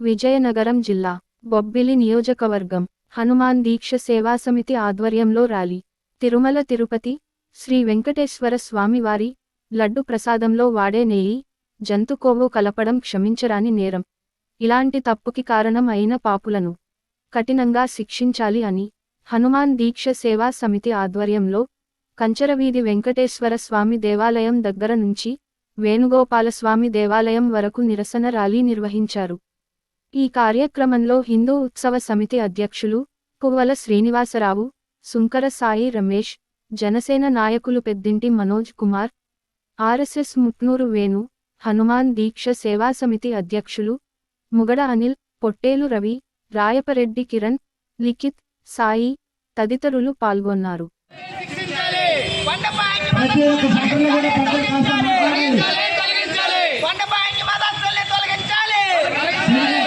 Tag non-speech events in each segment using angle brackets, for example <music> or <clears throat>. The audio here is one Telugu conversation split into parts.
విజయనగరం జిల్లా బొబ్బిలి నియోజకవర్గం హనుమాన్ దీక్ష సేవా సమితి ఆధ్వర్యంలో ర్యాలీ. తిరుమల తిరుపతి శ్రీ వెంకటేశ్వర స్వామివారి లడ్డు ప్రసాదంలో వాడే నెయ్యి జంతుకోవు కలపడం క్షమించరాని నేరం. ఇలాంటి తప్పుకి కారణం అయిన పాపులను కఠినంగా శిక్షించాలి అని హనుమాన్ దీక్ష సేవా సమితి ఆధ్వర్యంలో కంచరవీధి వెంకటేశ్వర స్వామి దేవాలయం దగ్గర నుంచి వేణుగోపాలస్వామి దేవాలయం వరకు నిరసన ర్యాలీ నిర్వహించారు. ఈ కార్యక్రమంలో హిందూ ఉత్సవ సమితి అధ్యక్షులు కువ్వల శ్రీనివాసరావు సుంకర సాయి రమేష్ జనసేన నాయకులు పెద్దింటి మనోజ్ కుమార్ ఆర్ఎస్ఎస్ ముట్నూరు వేణు హనుమాన్ దీక్ష సేవా సమితి అధ్యక్షులు ముగడ అనిల్ పొట్టేలు రవి రాయపరెడ్డి కిరణ్ లిఖిత్ సాయి తదితరులు పాల్గొన్నారు ప్రతి ఒక్క సభలో కూడా ప్రజల కోసం మాట్లాడి కొండపాయించి మదస్తుల్ని తొలగించాలి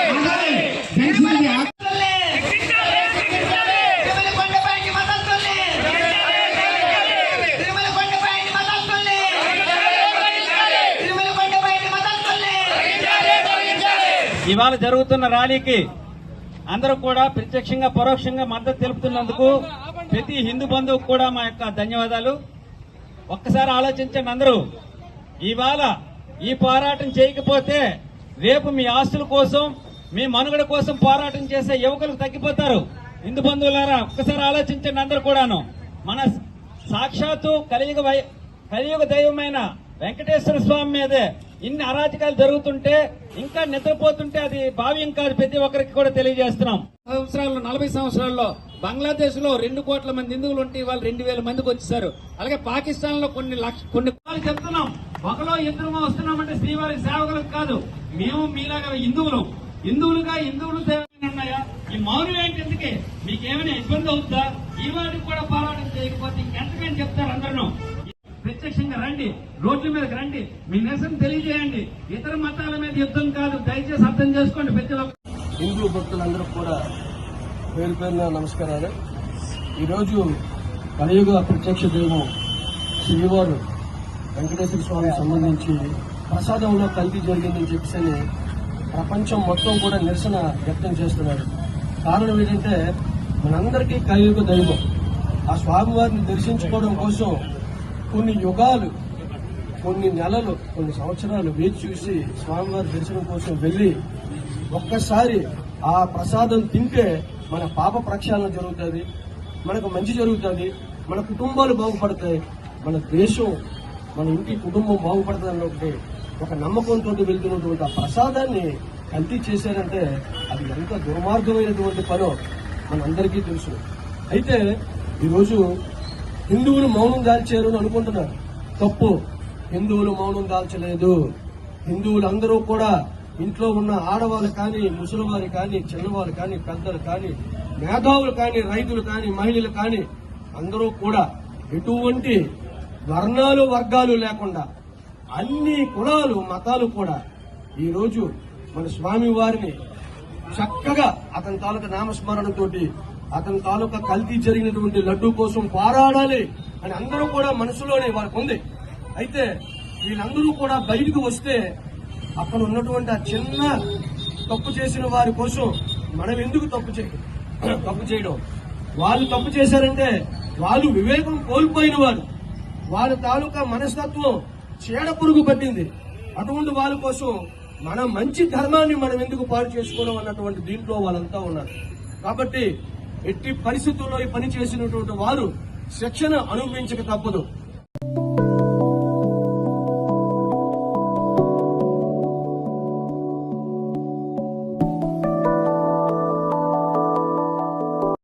ఆగాలి. దయచేసి ఆ- తిరుమల కొండపాయించి మదస్తుల్ని తిరుమల కొండపాయించి మదస్తుల్ని తిరుమల కొండపాయించి మదస్తుల్ని ఇవాళ జరుగుతున్న ర్యాలీకి అందరూ కూడా ప్రత్యక్షంగా పరోక్షంగా మద్దతు తెలుపుతున్నందుకు ప్రతి హిందూ బంధువుకు కూడా మా యొక్క ధన్యవాదాలు. ఒక్కసారి ఆలోచించండి అందరూ. ఇవాళ ఈ పోరాటం చేయకపోతే రేపు మీ ఆస్తుల కోసం మీ మనుగడ కోసం పోరాటం చేసే యువకులు తగ్గిపోతారు. హిందూ బంధువులారా ఒక్కసారి ఆలోచించండి అందరు కూడాను. మన సాక్షాత్తు కలియుగ వై- కలియుగ దైవమైన వెంకటేశ్వర స్వామి మీదే ఇన్ని అరాచకాలు జరుగుతుంటే ఇంకా నిద్రపోతుంటే అది భావ్యం కాదు ప్రతి ఒక్కరికి కూడా తెలియజేస్తున్నాం. సంవత్సరాల్లో నలభై సంవత్సరాల్లో బంగ్లాదేశ్లో రెండు కోట్ల మంది హిందువులు ఉంటే వాళ్ళు రెండు వేల మందికి వచ్చేసారు. అలాగే పాకిస్తాన్లో కొన్ని లక్ష కొన్ని చెప్తున్నాం. ఒకలో ఇద్దరు వస్తున్నామంటే శ్రీవారి సేవకులకు కాదు. మేము మీలాగా హిందువులు. హిందువులుగా హిందువులు ఉన్నాయా? ఈ మౌనం ఏంటి ఎందుకే మీకేమైనా ఇబ్బంది అవుతుందా? ఈ వాటికి కూడా పోరాటం చేయకపోతే ఇంకెంతకని చెప్తారు అందరూ. ప్రత్యక్షంగా రండి. రోడ్ల మీదకి రండి. మీ నిరసన తెలియజేయండి. ఇతర మతాల మీద యుద్ధం కాదు. దయచేసి అర్థం చేసుకోండి ప్రతి ఒక్క హిందూ భక్తులందరూ కూడా పేరు పేరున నమస్కారాలు. ఈరోజు కలియుగ ప్రత్యక్ష దైవం శ్రీవారు వెంకటేశ్వర స్వామికి సంబంధించి ప్రసాదంలో కల్తీ జరిగిందని చెప్పేసి ప్రపంచం మొత్తం కూడా నిరసన వ్యక్తం చేస్తున్నారు. కారణం ఏంటంటే మనందరికీ కలియుగ దైవం. ఆ స్వామివారిని దర్శించుకోవడం కోసం కొన్ని యుగాలు కొన్ని నెలలు కొన్ని సంవత్సరాలు వేచి చూసి స్వామివారి దర్శనం కోసం వెళ్ళి ఒక్కసారి ఆ ప్రసాదం తింటే మన పాప ప్రక్షాళన జరుగుతుంది మనకు మంచి జరుగుతుంది మన కుటుంబాలు బాగుపడతాయి మన దేశం మన ఇంటి కుటుంబం బాగుపడుతుంది ఒకటి ఒక నమ్మకంతో వెళ్తున్నటువంటి ఆ ప్రసాదాన్ని కల్తీ చేశారంటే అది ఎంత దుర్మార్గమైనటువంటి పనో మనందరికీ తెలుసు. అయితే ఈరోజు హిందువులు మౌనం దాల్చారు అని అనుకుంటున్నారు. తప్పు. హిందువులు మౌనం దాల్చలేదు. హిందువులు అందరూ కూడా ఇంట్లో ఉన్న ఆడవాళ్ళు కానీ ముసలివారు కానీ చిన్నవాళ్ళు కానీ పెద్దలు కానీ మేధావులు కానీ రైతులు కానీ మహిళలు కానీ అందరూ కూడా ఎటువంటి వర్ణాలు వర్గాలు లేకుండా అన్ని కులాలు మతాలు కూడా ఈరోజు మన స్వామి వారిని చక్కగా అతని తాలూకా నామస్మరణతోటి అతని తాలూకా కల్తీ జరిగినటువంటి లడ్డూ కోసం పారాడాలి అని అందరూ కూడా మనసులోనే వారికి ఉంది. అయితే వీళ్ళందరూ కూడా బయటకు వస్తే అక్కడ ఉన్నటువంటి ఆ చిన్న తప్పు చేసిన వారి కోసం మనం ఎందుకు తప్పు చేయడం <clears throat> తప్పు చేయడం? వాళ్ళు తప్పు చేశారంటే వాళ్ళు వివేకం కోల్పోయిన వారు వాళ్ళ తాలూకా మనస్తత్వం చీడ పురుగు పట్టింది. అటువంటి వాళ్ళ కోసం మన మంచి ధర్మాన్ని మనం ఎందుకు పాడు చేసుకోవడం అన్నటువంటి దీంట్లో వాళ్ళంతా ఉన్నారు. కాబట్టి ఎట్టి పరిస్థితుల్లో ఈ పని చేసినటువంటి వారు శిక్షణ అనుభవించక తప్పదు.